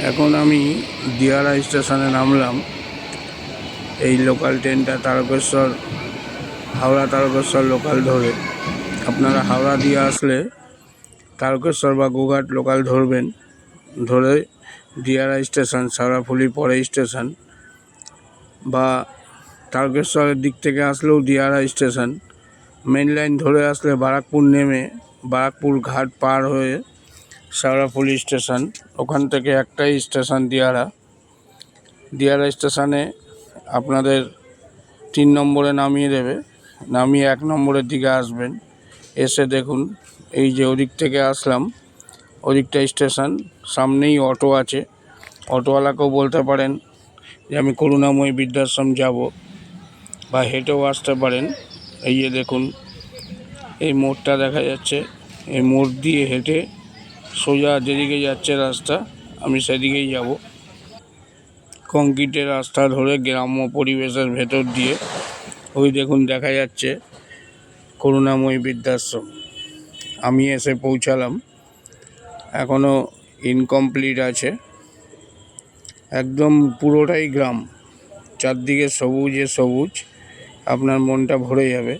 এখন আমি দিয়ারা স্টেশনে নামলাম। এই লোকাল ট্রেনটা তারকেশ্বর, হাওড়া তারকেশ্বর লোকাল ধরে আপনারা হাওড়া দিয়ে আসলে তারকেশ্বর বা গোঘাট লোকাল ধরবেন। ধরে দিয়ারা স্টেশন, সারাফুলি পরে স্টেশন বা তারকেশ্বরের দিক থেকে আসলেও দিয়ারা স্টেশন। মেন লাইন ধরে আসলে বারাকপুর নেমে বারাকপুর ঘাট পার হয়ে শেওড়াফুলি স্টেশন। ওখান থেকে একটাই স্টেশন দিয়ারা। দিয়ারা স্টেশনে আপনাদের তিন নম্বরে নামিয়ে দেবে। নামিয়ে এক নম্বরের দিকে আসবেন। এসে দেখুন, এই যে ওদিক থেকে আসলাম, ওদিকটা স্টেশন, সামনেই অটো আছে। অটোওয়ালাকেও বলতে পারেন যে আমি করুণাময়ী বৃদ্ধাশ্রম যাব বা হেঁটেও আসতে পারেন। এই যে দেখুন, এই মোড়টা দেখা যাচ্ছে। এই মোড় দিয়ে হেঁটে সোজা যেদিকে যাচ্ছে রাস্তা, আমি সেদিকেই যাব। কংক্রিটের রাস্তা ধরে গ্রাম্য পরিবেশের ভেতর দিয়ে। ওই দেখুন, দেখা যাচ্ছে করুণাময়ী বৃদ্ধাশ্রম। আমি এসে পৌঁছালাম। এখনও ইনকমপ্লিট আছে। একদম পুরোটাই গ্রাম। চারদিকে সবুজে সবুজ। আপনার মনটা ভরে যাবে।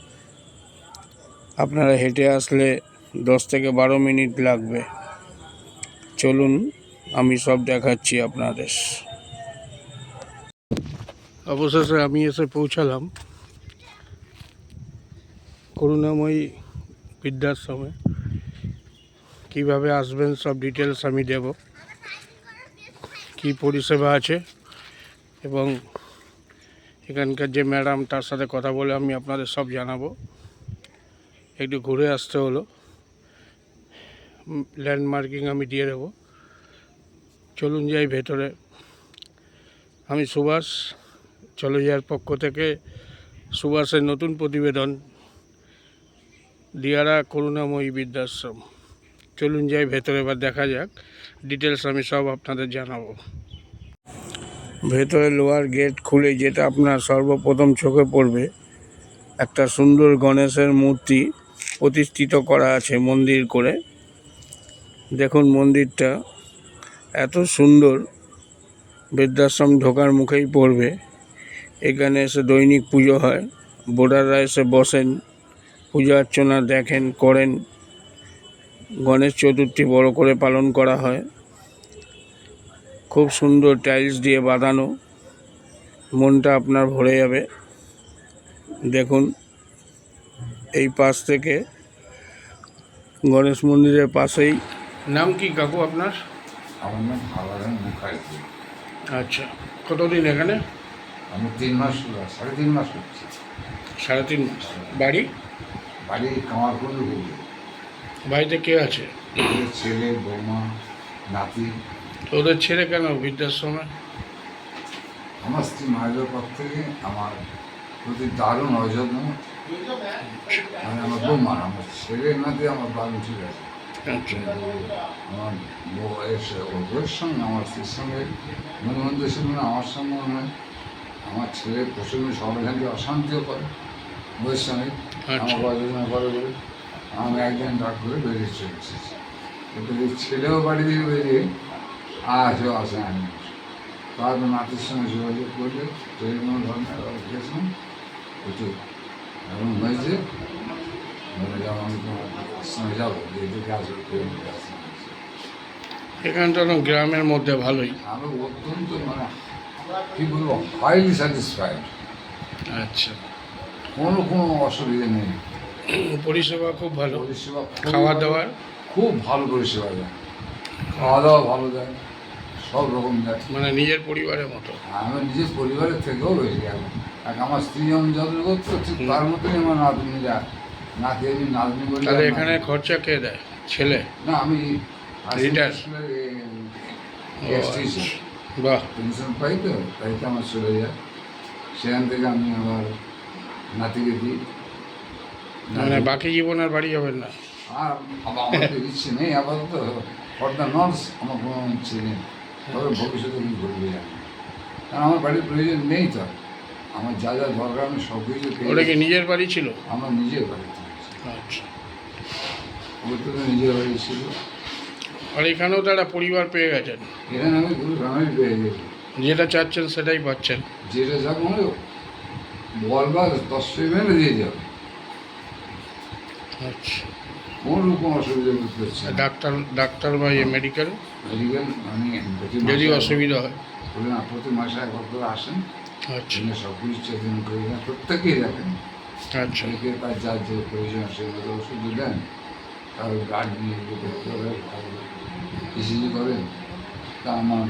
আপনারা হেঁটে আসলে দশ থেকে বারো মিনিট লাগবে। চলুন, আমি সব দেখাচ্ছি আপনাদের। অবশেষে আমি এসে পৌঁছালাম করুণাময়ী বৃদ্ধাশ্রমে। কীভাবে আসবেন সব ডিটেলস আমি দেব। কি পরিষেবা আছে এবং এখানকার যে ম্যাডাম তার সাথে কথা বলে আমি আপনাদের সব জানাব। একটু ঘুরে আসতে হলো। ল্যান্ডমার্কিং আমি দিয়ে দেবো। চলুন যাই ভেতরে। আমি সুভাষ চলে যাওয়ার পক্ষ থেকে সুভাষের নতুন প্রতিবেদন, দিয়ারা করুণাময়ী বৃদ্ধাশ্রম। চলুন যাই ভেতরে, এবার দেখা যাক। ডিটেলস আমি সব আপনাদের জানাব। ভেতরে লোয়ার গেট খুলে যেটা আপনার সর্বপ্রথম চোখে পড়বে, একটা সুন্দর গণেশের মূর্তি প্রতিষ্ঠিত করা আছে মন্দির করে। দেখুন মন্দিরটা এত সুন্দর। বৃদ্ধাশ্রম ঢোকার মুখেই পড়বে। এখানে এসে দৈনিক পুজো হয়। বোর্ডাররা এসে বসেন, পূজা অর্চনা দেখেন, করেন। গণেশ চতুর্থী বড় করে পালন করা হয়। খুব সুন্দর টাইলস দিয়ে বাঁধানো। মনটা আপনার ভরে যাবে। দেখুন, এই পাশ থেকে গণেশ মন্দিরের পাশেই নাম কি কাকু আপনার? আমার নাম হাওড়ার মুখার্জি। আচ্ছা কতদিন এখানে? আমি তিন মাস সাড়ে তিন মাস হচ্ছে। সাড়ে তিন মাস। বাড়ি? বাড়ি কামারকুন্ড হুগলি বাড়িতে কে আছে? ওদের ছেলে বৌমা নাতি। তো ওদের ছেড়ে কেন বৃদ্ধাশ্রমে? আমার স্ত্রী মারা যাওয়ার পর থেকে আমার প্রতি দারুণ অযত্ন। মানে আমার বৌমা আমার ছেলে নাতি আমার দারুণ ঠিক আছে আচ্ছা আমার বউ এসে ওর সঙ্গে আমার স্ত্রীর সঙ্গে মধ্যে শুনুন আমার সঙ্গে মনে হয় আমার ছেলে প্রচণ্ড সবাইখানকে অশান্তিও করে বউয়ের সঙ্গে। আমার বাজনা করে বলে আমি একদিন ডাক করে বেরিয়ে চলে এসেছি। কিন্তু এই ছেলেও বাড়ি থেকে বেরিয়ে আজও আসে আমি। তারপর নাতির সঙ্গে যোগাযোগ করলে ট্রেন ধরনের গেছিলাম একটু এমন হয়েছে আমি তোমার এখানটা গ্রামের মধ্যে ভালোই। আমি অত্যন্ত মানে কী বলব হাইলি স্যাটিসফাইড আচ্ছা। কোনো কোনো অসুবিধা নেই। পরিষেবা খুব ভালো। পরিষেবা খাওয়া দাওয়ার খুব ভালো পরিষেবা দেয়। খাওয়া দাওয়া ভালো দেয়। সব রকম দেয়। মানে নিজের পরিবারের মতো? আমি নিজের পরিবারের থেকেও বেশি গেল এক আমার স্ত্রী যেমন যত্ন করতো ঠিক তার মতনই আমার নাতনিরা নাতি আমি নাতনি বলি তাহলে এখানে খরচা কে দেয়? ছেলে? না আমি এসটিসি বাহ। পেনশন পাই তো তাই তো আমার চলে যায়। সেখান থেকে আমি আবার নাতিকে দিই। মানে বাকি জীবন আর বাড়ি যাবেন না। আর আমার ইচ্ছে নেই আপাতত। ফর দ্য নর্স আমার কোনো ইচ্ছে নেই। তবে ভবিষ্যতে কী করবে জানি কারণ আমার বাড়ির প্রয়োজন নেই তো। আমার যা যা দরকার আমি সব কিছু ওটা কি নিজের বাড়ি ছিল? আমার নিজের বাড়িতে আচ্ছা। ওর তো নিজের বাড়ি ছিল। আর এখানেও তো একটা পরিবার পেয়ে গেছেন। এখানে আমি পুরো ফ্যামিলি পেয়ে গেছি। যেটা চাচ্ছেন সেটাই পাচ্ছেন। যেটা যা মনে বলবার দশ মেরে দিয়ে যাবে। আচ্ছা। কোনো রকম অসুবিধা পারছি আর ডাক্তার ডাক্তার বা ইয়ে মেডিকেল মেডিকেল আমি যদি অসুবিধা হয়। বলে না প্রতি মাসে একবার করে আসেন। আচ্ছা। সব কিছু চেকিং করে প্রত্যেকেই দেখেন। আচ্ছা। অনেকে তার যার যে প্রয়োজন সেগুলো ওষুধ দেন। কারও গার্ড নিয়ে করতে হবে ইসিজি তা আমার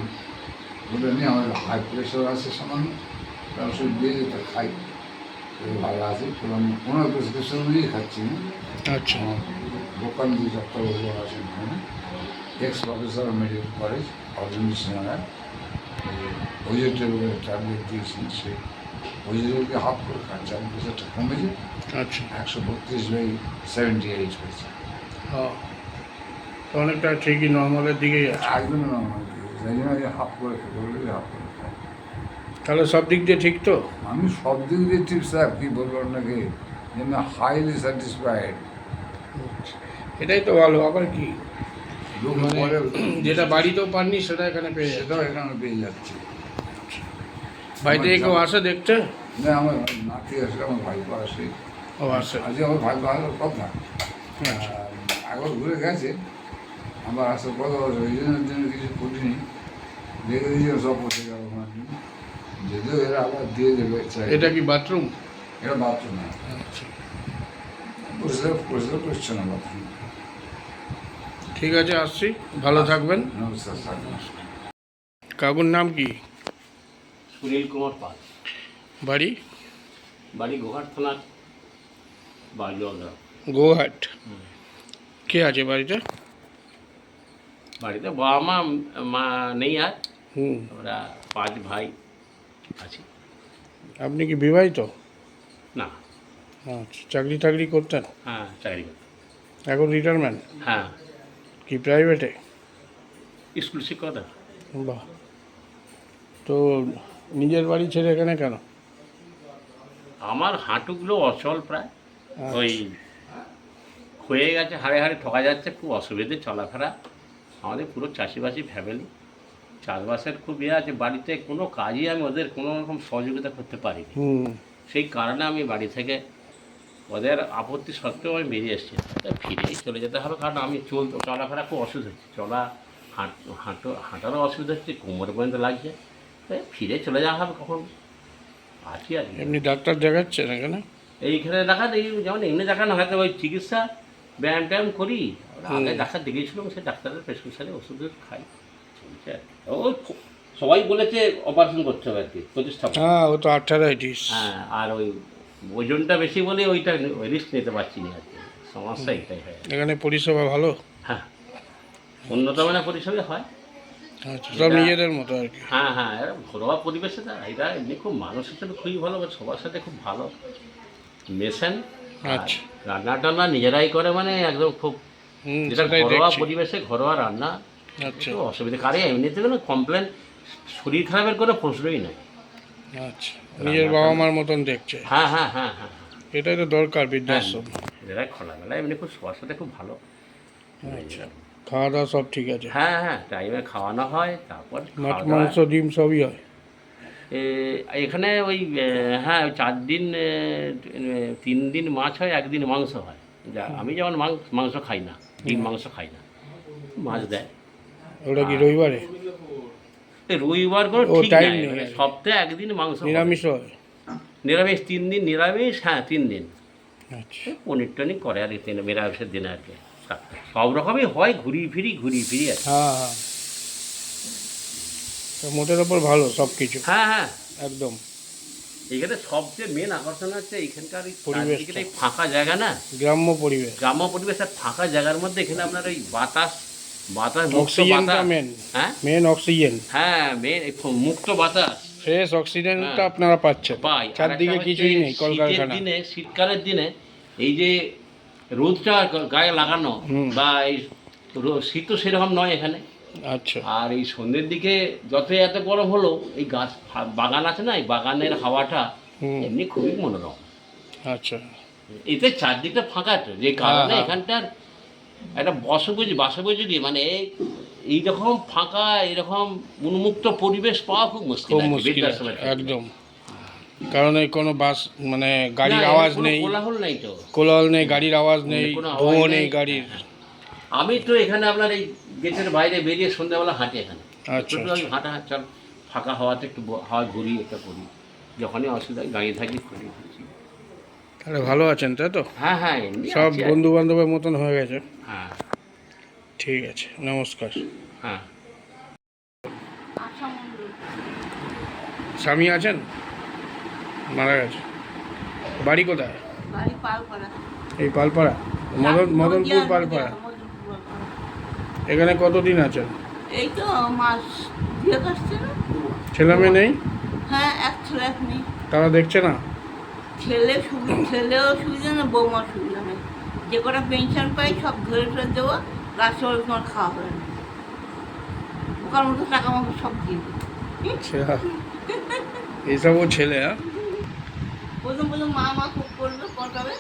ওটা নিয়ে আমার হাই প্রেশার আছে সামান্য। তার ওষুধ দিয়ে যেটা খাই। ভালো আছে আমি কোনো প্রেসক্রিপশন অনুযায়ী খাচ্ছি না। আচ্ছা। দোকান যে ডাক্তারবাবু আছেন ওখানে এক্স প্রফেসর মেডিকেল কলেজ অর্গানাইজেশনার ওজের টেবিলের ট্যাবলেট দিয়েছেন সেই ওজেরকে হাফ করে খান চার প্রেশারটা কমেছে। আচ্ছা। একশো বত্রিশ বাই সেভেন্টি এইট হয়েছে। হ্যাঁ তো অনেকটা ঠিকই নর্মালের আছে। একদম নর্মাল সেই জন্য হাফ করে খেতে বলি হাফ করে তাহলে সব দিক দিয়ে ঠিক তো? আমি সব দিক দিয়ে টিপস স্যার। কী বলব আপনাকে? যে আমি হাইলি স্যাটিসফাইড এটাই তো ভালো। আবার কি? মানে যেটা বাড়িতেও পাননি সেটা এখানে পেয়ে সেটাও এখানে পেয়ে যাচ্ছে। থেকে কেউ আসে দেখতে? না আমার নাতি আসে আমার ভাইপো আসে। ও আসে। আজকে আমার ভাইপো আসার কথা। আচ্ছা। একবার ঘুরে গেছে। আমার আসার কথা ওই জন্য জন্য কিছু করিনি দেখে দিয়েছে সব পচে গেল যদিও এরা আবার দিয়ে দেবে এটা কি বাথরুম? এটা বাথরুম না আচ্ছা। পরিষ্কার পরিষ্কার করছে না বাথরুম। ঠিক আছে আসছি। ভালো থাকবেন। নমস্কার স্যার। নমস্কার কাকুর নাম কি? সুনীল কুমার পাল। বাড়ি? বাড়ি গোহাট থানার বাগজলগ্রাম গোহাট। কে আছে বাড়িতে? বাড়িতে বাবা মা মা নেই আর। হুম। আমরা পাঁচ ভাই আছি। আপনি কি বিবাহিত? না। আচ্ছা চাকরি টাকরি করতেন? হ্যাঁ চাকরি করি এখন রিটায়ারমেন্ট হ্যাঁ। কি প্রাইভেটে স্কুল শিক্ষকতা। বাহ। তো নিজের বাড়ি ছেড়ে এখানে কেন? আমার হাঁটুগুলো অচল প্রায়। আচ্ছা। ওই হয়ে গেছে হাড়ে হাড়ে ঠকা যাচ্ছে খুব অসুবিধে চলাফেরা। আমাদের পুরো চাষিবাসী ফ্যামিলি। চাষবাসের খুব ইয়ে আছে বাড়িতে কোনো কাজই আমি ওদের কোনো রকম সহযোগিতা করতে পারি সেই কারণে আমি বাড়ি থেকে ওদের আপত্তি সত্ত্বেও আমি বেরিয়ে এসেছি। ফিরেই চলে যেতে হবে কারণ আমি চল চলাফেরা খুব অসুবিধা হচ্ছে। চলা হাঁট হাঁটো হাঁটারও অসুবিধা হচ্ছে কোমর পর্যন্ত লাগছে। ফিরে চলে যাওয়া হবে কখন? আছি আর। এমনি ডাক্তার দেখাচ্ছেন এখানে এইখানে দেখা এই যেমন এমনি দেখানো হয়তো ওই চিকিৎসা ব্যায়াম ট্যায়াম করি। আগে ডাক্তার দেখিয়েছিলাম সে ডাক্তারের প্রেসক্রিপশানে ওষুধ খাই। চলছে আর। ওই সবাই বলেছে অপারেশন করতে হবে আর কি প্রতিষ্ঠাপন হ্যাঁ ও তো আর্থারাইটিস হ্যাঁ আর ওই ওজনটা বেশি বলে ওইটা ওই রিস্ক নিতে পারছি না আর কি। সমস্যা এটাই হয়। এখানে পরিষেবা ভালো? হ্যাঁ। উন্নত মানের পরিষেবা হয়। সব নিজেদের মতো আর কি। হ্যাঁ হ্যাঁ এরা ঘরোয়া পরিবেশে এমনি খুব মানুষ হিসেবে খুবই ভালো সবার সাথে খুব ভালো। মেশান আচ্ছা। রান্না টান্না নিজেরাই করে মানে একদম খুব যেটা ঘরোয়া পরিবেশে ঘরোয়া রান্না আচ্ছা। অসুবিধা। কারে এমনিতে কোনো কমপ্লেন শরীর খারাপের কোনো প্রশ্নই নাই। আচ্ছা নিজের বাবা মার মতন দেখছে। হ্যাঁ হ্যাঁ হ্যাঁ হ্যাঁ। এটাই তো দরকার বৃদ্ধাশ্রম। এরা খোলামেলা এমনি খুব সবার সাথে খুব ভালো। আচ্ছা। খাওয়া দাওয়া সব ঠিক আছে? হ্যাঁ হ্যাঁ টাইমে খাওয়ানো হয় তারপর মাছ মাংস ডিম সবই হয়? এখানে ওই হ্যাঁ চার দিন তিন দিন মাছ হয় একদিন মাংস হয়। যা আমি যেমন মাংস মাংস খাই না ডিম মাংস খাই না মাছ দেয়। ওটা কি রবিবারে? রবিবার করে ঠিক নাই মানে। সপ্তাহে একদিন মাংস নিরামিষ হয়? নিরামিষ তিন দিন নিরামিষ হ্যাঁ তিন দিন। আচ্ছা। পনির টনির করে আর কি নিরামিষের দিনে আর কি। সব রকমই হয় ঘুরি ফিরি ঘুরি ফিরি আর কি। হ্যাঁ। হ্যাঁ মোটের ওপর ভালো সব কিছু হ্যাঁ হ্যাঁ। একদম। এখানে সবচেয়ে মেন আকর্ষণ হচ্ছে এখানকার এই ফাঁকা জায়গা না? গ্রাম্য পরিবেশ। গ্রাম্য পরিবেশের ফাঁকা জায়গার মধ্যে এখানে আপনার ওই বাতাস বাতাস মুক্ত অক্সিজেনটা বাতাস। মেন হ্যাঁ? মেন অক্সিজেন হ্যাঁ মেন মুক্ত বাতাস। ফ্রেশ অক্সিজেনটা হ্যাঁ। আপনারা পাচ্ছেন। পাই। চারদিকে কিছুই নেই কলকারখানা। দিনে শীতকালের দিনে এই যে রোদটা গায়ে লাগানো বা এই শীত তো সেরকম নয় এখানে। আচ্ছা। আর এই সন্ধ্যের দিকে যতই এত গরম হলো এই গাছ বাগান আছে না এই বাগানের হাওয়াটা এমনি খুবই মনোরম। আচ্ছা। এতে চারদিকটা ফাঁকা তো যে কারণে হ্যাঁ। এখানটার একটা বসবুজি বাসবুজি দিয়ে মানে এইরকম ফাঁকা এরকম উন্মুক্ত পরিবেশ পাওয়া খুব মুশকিল আছে আছে। একদম। কারণ এই কোনো বাস মানে গাড়ির আওয়াজ নেই। কোলাহল নেই তো। কোলাহল নেই গাড়ির আওয়াজ নেই ধোঁয়া নেই। নেই। গাড়ির। আমি তো এখানে আপনার এই গেটের বাইরে বেরিয়ে সন্ধ্যাবেলা হাঁটি এখানে। আচ্ছা, ছোট আচ্ছা। হাঁটা চল ফাঁকা হওয়াতে একটু হাওয়া ঘুরি একটা করি। যখনই অসুবিধা হয় দাঁড়িয়ে থাকি করি তাহলে ভালো আছেন তাই তো? হ্যাঁ হ্যাঁ সব বন্ধু বান্ধবের মতন হয়ে গেছে। হ্যাঁ। ঠিক আছে নমস্কার। হ্যাঁ। স্বামী আছেন? মারা গেছে। বাড়ি কোথায়? পালপাড়া। এই পালপাড়া? মদন মদনপুর পালপাড়া। এখানে কতদিন আছেন? এই তো মাস দুয়েক আসছে না। ছেলে মেয়ে নেই? হ্যাঁ এক ছেলে এক নেই তারা দেখছে না? ছেলে ছেলেও সুবিধা না বৌমার সুবিধা নেই। যে কটা পেনশন পাই সব ধরে ফেলে দেবো গাছ তোমার খাওয়া হবে না। ওখান মতো টাকা আমাকে সব দিয়ে দিই আচ্ছা এইসবও ছেলে হ্যাঁ? প্রথম প্রথম মা মা খুব করবে কটাবে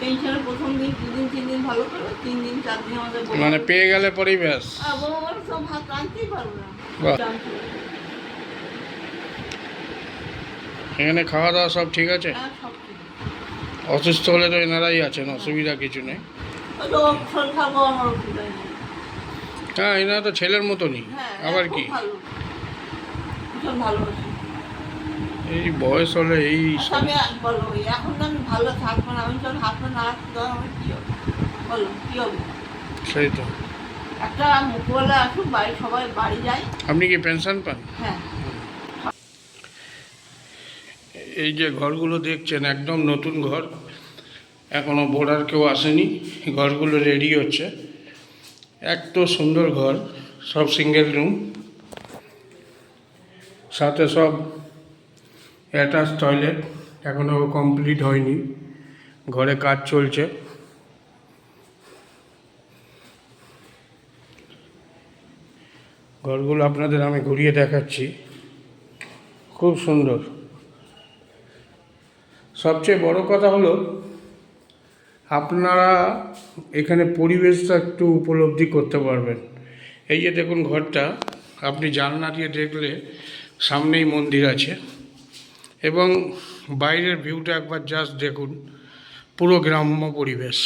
পেনশনের প্রথম দিন দু দিন তিন দিন ভালো করবে তিন দিন চার দিন আমাদের মানে পেয়ে গেলে পরেই ব্যাস। আর বৌমা বলে, সব ভাত আনতেই পারবে না। এখানে খাওয়া দাওয়া সব ঠিক আছে? হ্যাঁ সব ঠিক অসুস্থ হলে তো এনারাই আছেন অসুবিধা কিছু নেই। নেই। হ্যাঁ এনারা তো ছেলের মতনই। হ্যাঁ আবার কি? ভালো। এই বয়স হলে এই আচ্ছা, আমি বলো এখন তো আমি ভালো থাকব না আমি যখন হাত না রাখতে আমার কী হবে? বলো কী হবে? সেই তো। একটা মুখবেলা আসুক বাড়ি সবাই বাড়ি যায় আপনি কি পেনশন পান? হ্যাঁ। এই যে ঘরগুলো দেখছেন একদম নতুন ঘর। এখনও বোর্ডার কেউ আসেনি ঘরগুলো রেডি হচ্ছে। এত সুন্দর ঘর সব সিঙ্গেল রুম সাথে সব অ্যাটাচ টয়লেট এখনও কমপ্লিট হয়নি। ঘরে কাজ চলছে। ঘরগুলো আপনাদের আমি ঘুরিয়ে দেখাচ্ছি। খুব সুন্দর। সবচেয়ে বড় কথা হলো, আপনারা এখানে পরিবেশটা একটু উপলব্ধি করতে পারবেন। এই যে দেখুন ঘরটা, আপনি জানলা দিয়ে দেখলে সামনেই মন্দির আছে। এবং বাইরের ভিউটা একবার জাস্ট দেখুন, পুরো গ্রাম্য পরিবেশ।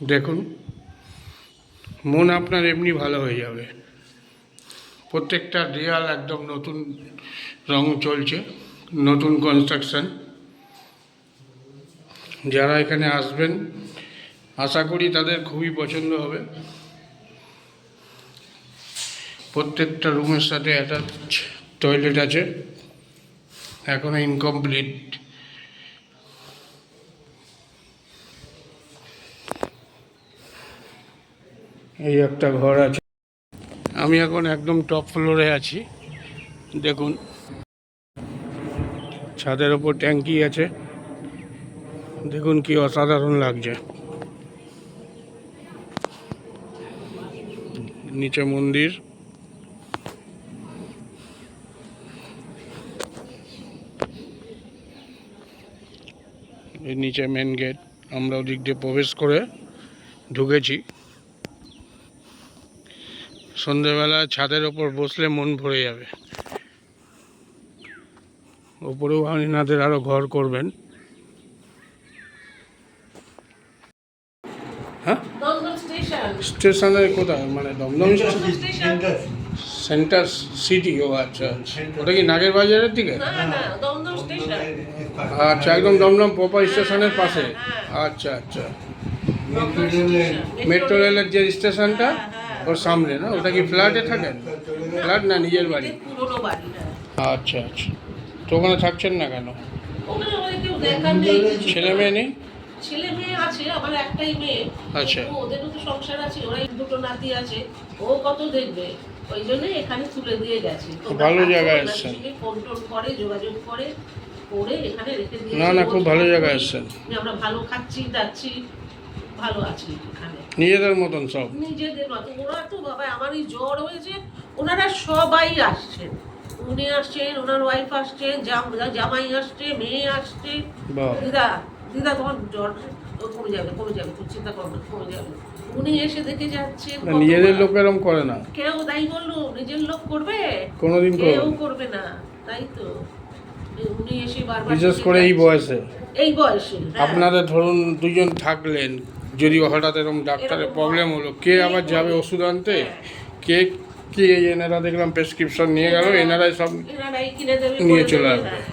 দেখুন, মন আপনার এমনি ভালো হয়ে যাবে। প্রত্যেকটা দেয়াল একদম নতুন রং চলছে, নতুন কনস্ট্রাকশন যারা এখানে আসবেন, আশা করি তাদের খুবই পছন্দ হবে। প্রত্যেকটা রুমের সাথে অ্যাটাচ টয়লেট আছে। এখনও ইনকমপ্লিট এই একটা ঘর আছে। আমি এখন একদম টপ ফ্লোরে আছি। দেখুন। ছাদের ওপর ট্যাঙ্কি আছে। দেখুন কি অসাধারণ লাগছে। নিচে মন্দির। এই নিচে মেন গেট আমরা ওদিক দিয়ে প্রবেশ করে ঢুকেছি। সন্ধেবেলা ছাদের ওপর বসলে মন ভরে যাবে। ওপরেও আনিনাদের আরও ঘর করবেন। হ্যাঁ? স্টেশনের কোথায়? মানে দমদম স্টেশন? সেন্টার সিটি ও আচ্ছা। ওটা কি নাগের বাজারের দিকে না না দমদম স্টেশন আচ্ছা একদম দমদম পোপা স্টেশনের পাশে। আচ্ছা আচ্ছা। মেট্রো রেলের যে স্টেশনটা ওর সামনে না? ওটা কি ফ্ল্যাটে থাকেন? ফ্ল্যাট না নিজের বাড়ি? হ্যাঁ। আচ্ছা আচ্ছা। তো ওখানে থাকছেন না কেন। ছেলে মেয়ে নেই? ছেলে মেয়ে আছে আমার একটাই মেয়ে। আচ্ছা। ওদেরও তো সংসার আছে ওরাই দুটো নাতি আছে। ও কত দেখবে? ওই জন্য এখানে তুলে দিয়ে গেছে। ভালো জায়গায়। ফোন টোন করে যোগাযোগ করে। করে এখানে রেখে না না খুব ভালো এসছেন আমরা ভালো খাচ্ছি যাচ্ছি ভালো আছি এখানে। নিজেদের মতন সব। নিজেদের মতো। ওরা তো বাবা আমারই জ্বর হয়েছে। ওনারা সবাই আসছেন। উনি আসছেন ওনার ওয়াইফ আসছেন জামাই আসছে মেয়ে আসছে। দিদা দিদা তোমার জ্বর কমে যাবে কমে যাবে তুই চিন্তা করবে কমে যাবে। উনি এসে দেখে যাচ্ছেন না, নিজেদের লোক এরম করে না। কেউ তাই বলল নিজের লোক করবে? কোনোদিন কেউ করবে না তাই তো। উনি এসে বারবার বিশেষ করে এই বয়সে। এই বয়সে হ্যাঁ। আপনাদের ধরুন দুজন থাকলেন যদি হঠাৎ এরকম ডাক্তারের প্রবলেম হলো কে আবার যাবে ওষুধ আনতে? কে কি এই এনারা দেখলাম প্রেসক্রিপশন নিয়ে গেল এনারাই সব নিয়ে চলে আসবে। হ্যাঁ।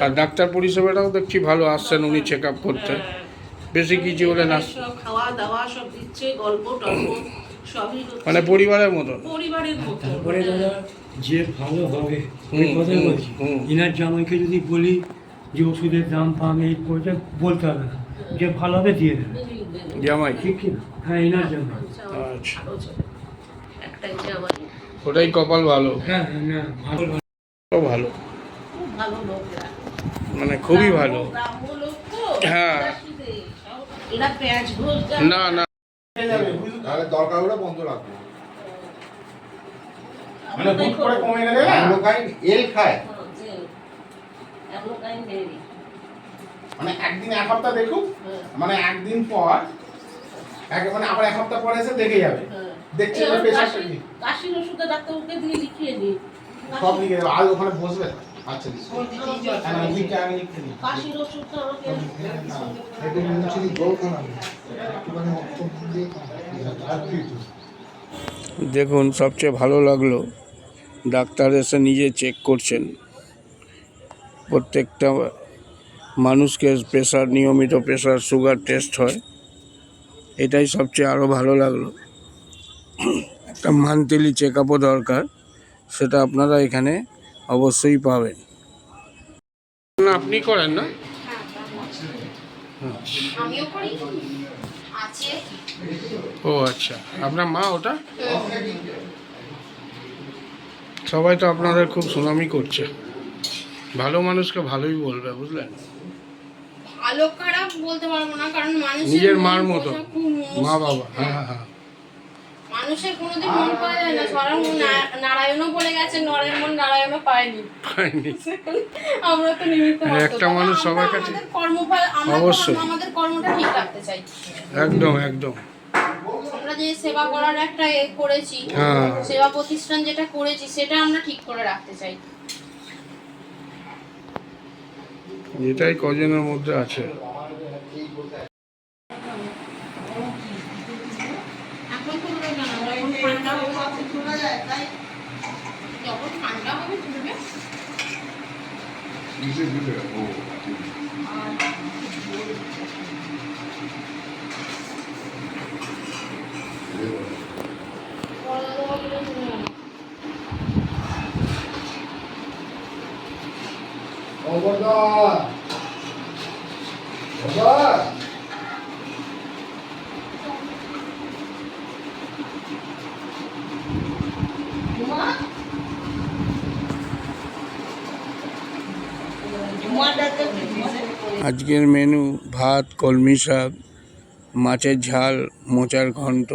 আর ডাক্তার পরিষেবাটাও দেখছি ভালো আসছেন উনি চেক আপ করতে। বেশি কিছু হলে না। খাওয়া দাওয়া সব দিচ্ছে গল্প টল্প। সবই মানে পরিবারের মতন পরিবারের মতো। তারপরে দাদা যে ভালো হবে ওই কথাই বলছি। ইনার জামাইকে যদি বলি যে ওষুধের দাম পাম এই করতে বলতে হবে না। যে ভালো হবে দিয়ে দেবে। জামাই? ঠিক কি হ্যাঁ ইনার জামাই। আচ্ছা। একটাই ওটাই কপাল ভালো। হ্যাঁ হ্যাঁ না ভালো ভালো। মানে খুবই ভালো। হ্যাঁ। না না। তাহলে দরকার হলে বন্ধ রাখব। মানে হুট করে কমে অ্যামলোকাইন এল খায়। মানে একদিন এক সপ্তাহ দেখুক মানে একদিন পর এক মানে আবার এক সপ্তাহ পরে এসে দেখে যাবে। দেখছে যে কাশির ওষুধে ডাক্তারবাবুকে দিয়ে লিখিয়ে দিই সব লিখে দেবে আজ ওখানে বসবে আচ্ছা দিচ্ছি। হ্যাঁ, কাশির ওষুধটা আমাকে খানা দিয়ে আর কিছু দেখুন সবচেয়ে ভালো লাগল ডাক্তার এসে নিজে চেক করছেন। প্রত্যেকটা মানুষকে প্রেশার নিয়মিত প্রেশার সুগার টেস্ট হয়। এটাই সবচেয়ে আরও ভালো লাগল। একটা মান্থলি চেক আপও দরকার সেটা আপনারা এখানে অবশ্যই পাবেন। না আপনি করেন না। ও আচ্ছা। আপনার মা ওটা? সবাই তো আপনাদের খুব সুনামি করছে। ভালো মানুষকে ভালোই বলবে বুঝলেন? ভালো খারাপ বলতে পারব না কারণ মানুষের নিজের মার মতো। মা। বাবা হ্যাঁ হ্যাঁ। মানুষের কোনোদিন মন পাওয়া যায় না। সবার মন নারায়ণও বলে গেছে নরের মন নারায়ণও পায়নি। পাইনি আমরা তো নিমিত্ত একটা মানুষ সবার কাছে- কর্মফল অবশ্যই। আমাদের কর্মটা ঠিক রাখতে চাই। একদম একদম। আমরা যে সেবা করার একটা এ করেছি হ্যাঁ। সেবা প্রতিষ্ঠান যেটা করেছি সেটা আমরা ঠিক করে রাখতে চাই। এটাই কজনের মধ্যে আছে এখন খুলবে না যখন ঠান্ডা হবে যখন ঠান্ডা হবে খুলবে কিসে দিলে ও পরে দেওয়া বলে শুনে না। খবরদার খবরদার আজকের মেনু ভাত কলমি শাক মাছের ঝাল মোচার ঘন্ট।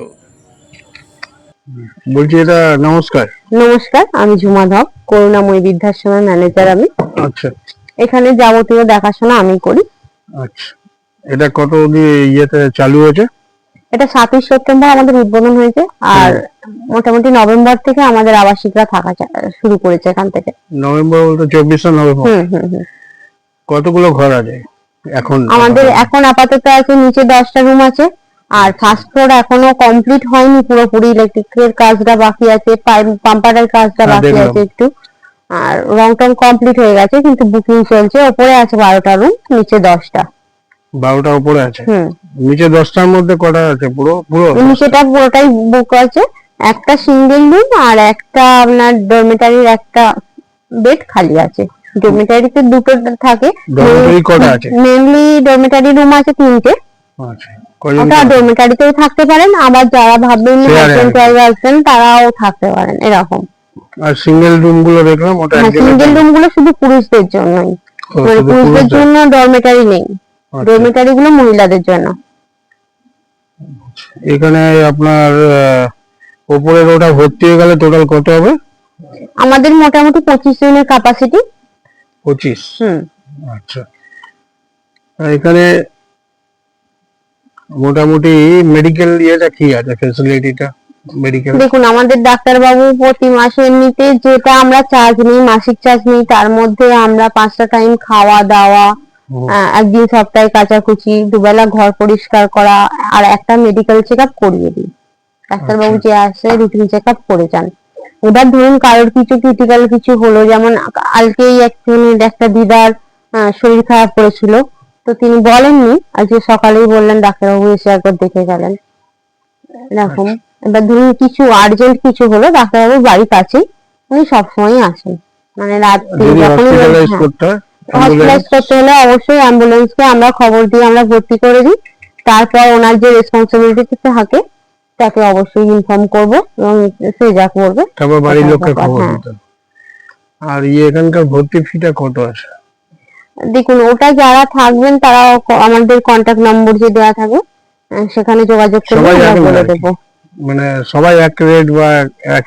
বলছি এটা নমস্কার। নমস্কার আমি ঝুমা ধপ করুণাময়ী বৃদ্ধাশ্রমের ম্যানেজার আমি। আচ্ছা। এখানে যাবতীয় দেখাশোনা আমি করি। আচ্ছা। এটা কত অবধি ইয়েতে চালু হয়েছে? এটা সাতই সেপ্টেম্বর আমাদের উদ্বোধন হয়েছে আর মোটামুটি নভেম্বর থেকে আমাদের আবাসিকরা থাকা শুরু করেছে এখান থেকে। নভেম্বর বলতে চব্বিশে নভেম্বর। হুম হুম হুম। কতগুলো ঘর আছে? এখন আমাদের এখন আপাতত আছে নিচে দশটা রুম আছে। আর ফার্স্ট ফ্লোর এখনও কমপ্লিট হয়নি পুরোপুরি ইলেকট্রিকের কাজটা বাকি আছে পাম্পারের কাজটা হ্যাঁ, বাকি আছে একটু। আর রং টং কমপ্লিট হয়ে গেছে কিন্তু বুকিং চলছে। ওপরে আছে বারোটা রুম নিচে দশটা। বারোটা উপরে আছে? নিচে দশটার মধ্যে কটা আছে? পুরো পুরো নিচেটা পুরোটাই বুক আছে। একটা সিঙ্গেল রুম আর একটা আপনার ডরমেটারির একটা বেড খালি আছে। ডরমেটারিতে দুটো থাকে। মেনলি ডরমেটারি রুম আছে তিনটে। আচ্ছা ওটা? ডরমেটারিতেও থাকতে পারেন আবার যারা ভাববেন হাজবেন্ড ওয়াইফ আসবেন তারাও থাকতে পারেন এরকম। আর সিঙ্গেল রুমগুলো দেখলাম ওটা সিঙ্গেল রুমগুলো শুধু পুরুষদের জন্যই। মানে পুরুষদের? জন্য ডরমেটারি নেই। আচ্ছা। ডরমেটারি গুলো মহিলাদের জন্য। এখানে আপনার ওপরের ওটা ভর্তি হয়ে গেলে টোটাল কত হবে? আমাদের মোটামুটি পঁচিশ জনের ক্যাপাসিটি পঁচিশ? আচ্ছা। এখানে মোটামুটি মেডিকেল ইয়েটা কি আছে? ফেসিলিটিটা মেডিকেল দেখুন আমাদের ডাক্তারবাবু প্রতি মাসে এমনিতে যেটা আমরা চার্জ নিই মাসিক চার্জ নিই তার মধ্যে আমরা পাঁচটা টাইম খাওয়া দাওয়া একদিন সপ্তাহে কাচাকুচি দুবেলা ঘর পরিষ্কার করা আর একটা মেডিকেল চেক আপ করিয়ে দিই। ডাক্তারবাবু যে আসে রুটিন চেক আপ করে যান। এবার ধরুন কারোর কিছু ক্রিটিক্যাল কিছু হলো যেমন কালকেই একজনের একটা দিদার শরীর খারাপ করেছিল। তো তিনি বলেননি আজকে সকালেই বললেন ডাক্তারবাবু এসে একবার দেখে গেলেন। এরকম এবার ধরুন কিছু আর্জেন্ট কিছু হলো ডাক্তারবাবু বাড়ির কাছেই উনি সবসময় আসেন। মানে রাত্রি যখনই হসপিটালাইজ হ্যাঁ। হসপিটালাইজ করতে হলে অবশ্যই অ্যাম্বুলেন্সকে আমরা খবর দিয়ে আমরা ভর্তি করে দিই। তারপর ওনার যে রেসপন্সিবিলিটি থাকে তাকে অবশ্যই ইনফর্ম করব এবং সে যা করবে তারপর বাড়ির লোককে খবর হ্যাঁ। দিতেন আর ইয়ে এখানকার ভর্তি ফিটা কত আছে? দেখুন ওটা যারা থাকবেন তারা আমাদের কন্ট্যাক্ট নম্বর যে দেওয়া আহ, সেখানে যোগাযোগ করলে সবাই আমরা বলে আর মানে সবাই এক রেট বা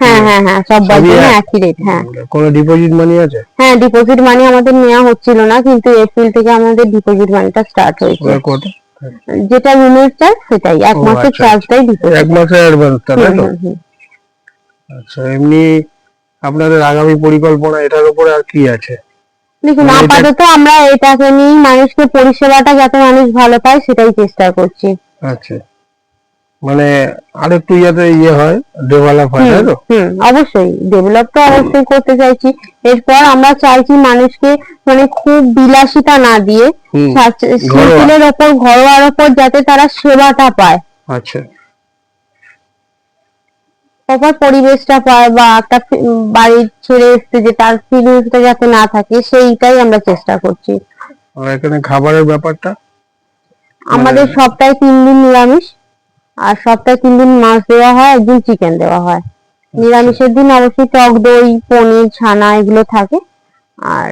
হ্যাঁ হ্যাঁ হ্যাঁ সব এক? একই রেট হ্যাঁ। কোনো ডিপোজিট মানি আছে? হ্যাঁ ডিপোজিট মানি আমাদের নেওয়া হচ্ছিল না কিন্তু এপ্রিল থেকে আমাদের ডিপোজিট মানিটা স্টার্ট হয়েছে। কত? যেটা রুমের চার্জ সেটাই এক মাসের আচ্ছা, দিতে এক মাসের অ্যাডভান্স তাই তো? আচ্ছা এমনি আপনাদের আগামী পরিকল্পনা এটার উপরে আর কি আছে? দেখুন মানে আপাতত আমরা এটাকে নিয়ে মানুষকে পরিষেবাটা যাতে মানুষ ভালো পায় সেটাই চেষ্টা করছি। আচ্ছা। মানে আরেকটু ইয়াতে ইয়ে হয় ডেভেলপ হয় তাই তো? অবশ্যই। ডেভেলপ তো অবশ্যই করতে চাইছি। এরপর আমরা চাইছি মানুষকে মানে খুব বিলাসিতা না দিয়ে সিম্পলের ওপর ঘরোয়ার ওপর যাতে তারা সেবাটা পায়। আচ্ছা। প্রপার পরিবেশটা পায় বা একটা বাড়ি ছেড়ে এসছে যে তার ফিলিংসটা যাতে না থাকে সেইটাই আমরা চেষ্টা করছি। আর এখানে খাবারের ব্যাপারটা? আমাদের সপ্তাহে তিন দিন নিরামিষ। আর সপ্তাহে তিন দিন মাছ দেওয়া হয় একদিন চিকেন দেওয়া হয়। নিরামিষের দিন অবশ্যই টক দই পনির ছানা এগুলো থাকে। আর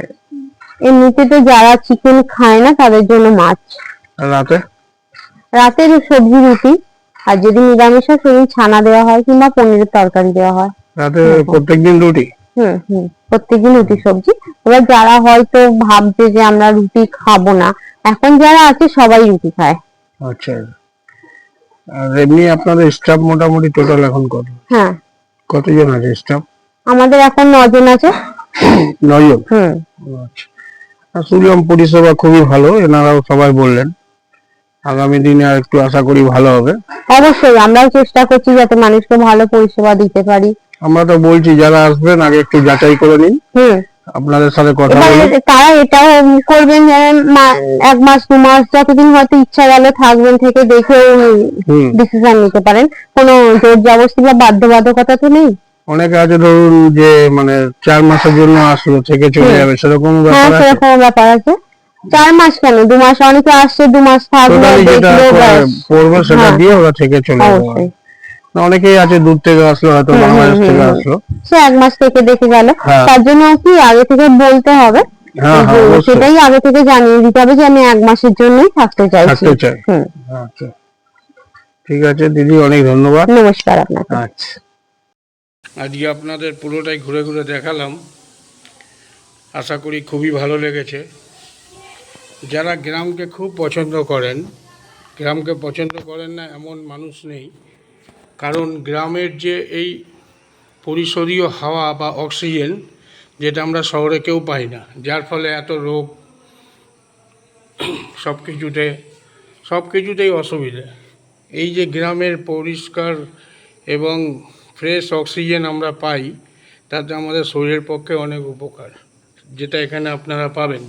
এমনিতে তো যারা চিকেন খায় না তাদের জন্য মাছ। রাতে? রাতের সবজি রুটি আর যদি নিরামিষ হয় সেদিন ছানা দেওয়া হয় কিংবা পনিরের তরকারি দেওয়া হয়। রাতে প্রত্যেকদিন রুটি? হুম হুম প্রত্যেকদিন রুটি সবজি। এবার যারা হয়তো ভাবছে যে আমরা রুটি খাব না এখন যারা আছে সবাই রুটি খায়। আচ্ছা। আর এমনি আপনাদের স্টাফ মোটামুটি টোটাল এখন কত? হ্যাঁ। কতজন আছে স্টাফ আমাদের এখন নজন আছে। নয়জন? হুম। আচ্ছা। আর শুনলাম পরিষেবা খুবই ভালো এনারাও সবাই বললেন। আগামী দিনে আর একটু আশা করি ভালো হবে। অবশ্যই আমরাও চেষ্টা করছি যাতে মানুষকে ভালো পরিষেবা দিতে পারি। আমরা তো বলছি যারা আসবেন আগে একটু যাচাই করে নিন। হুম। আপনাদের সাথে কথা তারা এটাও করবেন এক মাস দু মাস যতদিন হয়তো ইচ্ছা গেল থাকবেন থেকে দেখে ডিসিশন নিতে পারেন। কোনো জোর জবরদস্তি বা বাধ্যবাধকতা তো নেই? অনেকে আছে ধরুন যে মানে চার মাসের জন্য আসলো থেকে চলে যাবে সেরকম হ্যাঁ ব্যাপার আছে? সেরকম ব্যাপার আছে। চার মাস কেন? দু মাস অনেকে আসছে দু মাস থাকবে দেখল পড়বে সেটা হ্যাঁ। দিয়ে ওরা থেকে চলে যাবে। অনেকেই আছে দূর থেকে আসলো হয়তো বাংলাদেশ থেকে। আসলো। সে এক মাস থেকে দেখে গেল। হ্যাঁ। তার জন্য কি আগে থেকে বলতে হবে? হ্যাঁ হ্যাঁ সেটাই আগে থেকে জানিয়ে দিতে হবে যে আমি এক মাসের জন্যই থাকতে চাইছি। আচ্ছা। ঠিক আছে দিদি অনেক ধন্যবাদ। নমস্কার আপনাকে। আচ্ছা। আজকে আপনাদের পুরোটাই ঘুরে ঘুরে দেখালাম। আশা করি খুবই ভালো লেগেছে। যারা গ্রামকে খুব পছন্দ করেন গ্রামকে পছন্দ করেন না এমন মানুষ নেই। কারণ গ্রামের যে এই পরিসরীয় হাওয়া বা অক্সিজেন, যেটা আমরা শহরে কেউ পাই না, যার ফলে এত রোগ সব কিছুতে সব কিছুতেই অসুবিধে। এই যে গ্রামের পরিষ্কার এবং ফ্রেশ অক্সিজেন আমরা পাই, তাতে আমাদের শরীরের পক্ষে অনেক উপকার, যেটা এখানে আপনারা পাবেন।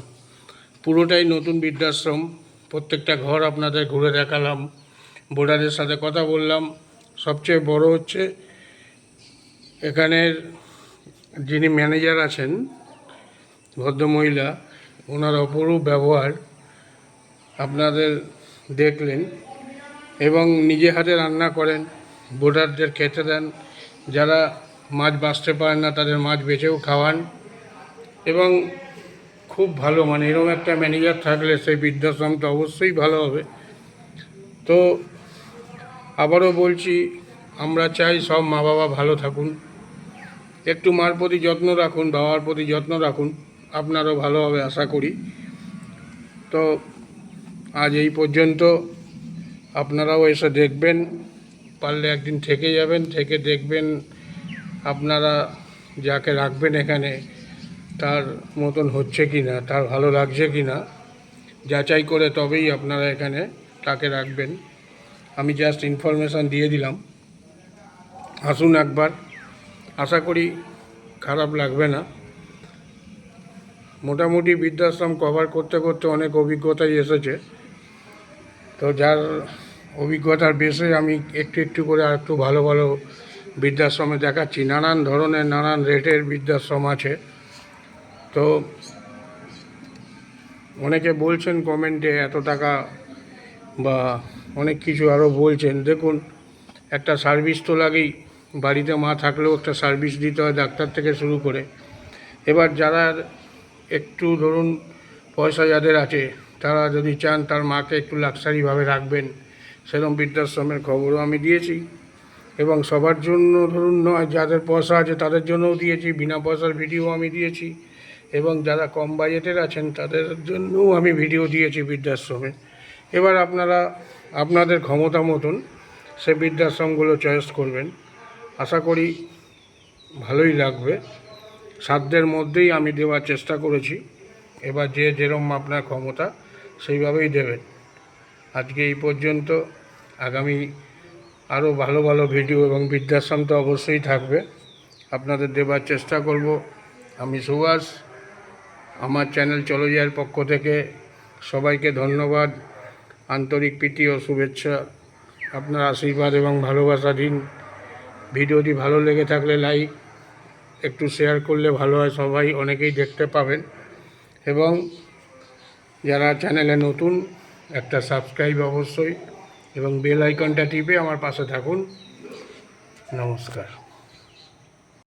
পুরোটাই নতুন বৃদ্ধাশ্রম, প্রত্যেকটা ঘর আপনাদের ঘুরে দেখালাম বোর্ডারের সাথে কথা বললাম সবচেয়ে বড় হচ্ছে এখানের যিনি ম্যানেজার আছেন, ভদ্রমহিলা, ওনার অপরূপ ব্যবহার আপনাদের দেখলেন এবং নিজে হাতে রান্না করেন বোর্ডারদের খেতে দেন, যারা মাছ বাঁচতে পারেন না তাদের মাছ বেছেও খাওয়ান এবং খুব ভালো মানে এরকম একটা ম্যানেজার থাকলে সেই বৃদ্ধাশ্রমটা অবশ্যই ভালো হবে। তো আবারও বলছি, আমরা চাই সব মা বাবা ভালো থাকুন। একটু মার প্রতি যত্ন রাখুন, বাবার প্রতি যত্ন রাখুন। আপনারও ভালো হবে আশা করি। তো আজ এই পর্যন্ত। আপনারাও এসে দেখবেন, পারলে একদিন থেকে যাবেন, থেকে দেখবেন আপনারা যাকে রাখবেন এখানে, তার মতন হচ্ছে কি না তার ভালো লাগছে কি না যাচাই করে তবেই আপনারা এখানে তাকে রাখবেন। আমি জাস্ট ইনফরমেশান দিয়ে দিলাম। আসুন একবার। আশা করি খারাপ লাগবে না। মোটামুটি বৃদ্ধাশ্রম কভার করতে করতে অনেক অভিজ্ঞতাই এসেছে। তো যার অভিজ্ঞতার বেশে আমি একটু একটু করে আর একটু ভালো ভালো বৃদ্ধাশ্রমে দেখাচ্ছি। নানান ধরনের, নানান রেটের বৃদ্ধাশ্রম আছে। তো অনেকে বলছেন কমেন্টে এত টাকা বা অনেক কিছু আরও বলছেন। দেখুন, একটা সার্ভিস তো লাগেই। বাড়িতে মা থাকলেও একটা সার্ভিস দিতে হয় ডাক্তার থেকে শুরু করে। এবার যারা একটু ধরুন পয়সা যাদের আছে, তারা যদি চান তার মাকে একটু লাক্সারিভাবে রাখবেন সেরকম বৃদ্ধাশ্রমের খবরও আমি দিয়েছি। এবং সবার জন্য ধরুন নয়, যাদের পয়সা আছে তাদের জন্যও দিয়েছি, বিনা পয়সার ভিডিও আমি দিয়েছি। এবং যারা কম বাজেটের আছেন তাদের জন্যও আমি ভিডিও দিয়েছি বৃদ্ধাশ্রমে। এবার আপনারা আপনাদের ক্ষমতা মতন সে বৃদ্ধাশ্রমগুলো চয়েস করবেন। আশা করি ভালোই লাগবে। সাধ্যের মধ্যেই আমি দেওয়ার চেষ্টা করেছি। এবার যে যেরম আপনার ক্ষমতা, সেইভাবেই দেবেন। আজকে এই পর্যন্ত আগামী আরও ভালো ভালো ভিডিও এবং বৃদ্ধাশ্রম তো অবশ্যই থাকবে। আপনাদের দেবার চেষ্টা করব। আমি সুভাষ, আমার চ্যানেল চলে যাওয়ার পক্ষ থেকে সবাইকে ধন্যবাদ। আন্তরিক প্রীতি ও শুভেচ্ছা। আপনার আশীর্বাদ এবং ভালোবাসা দিন। ভিডিওটি ভালো লেগে থাকলে লাইক, একটু শেয়ার করলে ভালো হয়, সবাই অনেকেই দেখতে পাবেন। এবং যারা চ্যানেলে নতুন, একটা সাবস্ক্রাইব অবশ্যই এবং বেল আইকনটা টিপে আমার পাশে থাকুন। নমস্কার।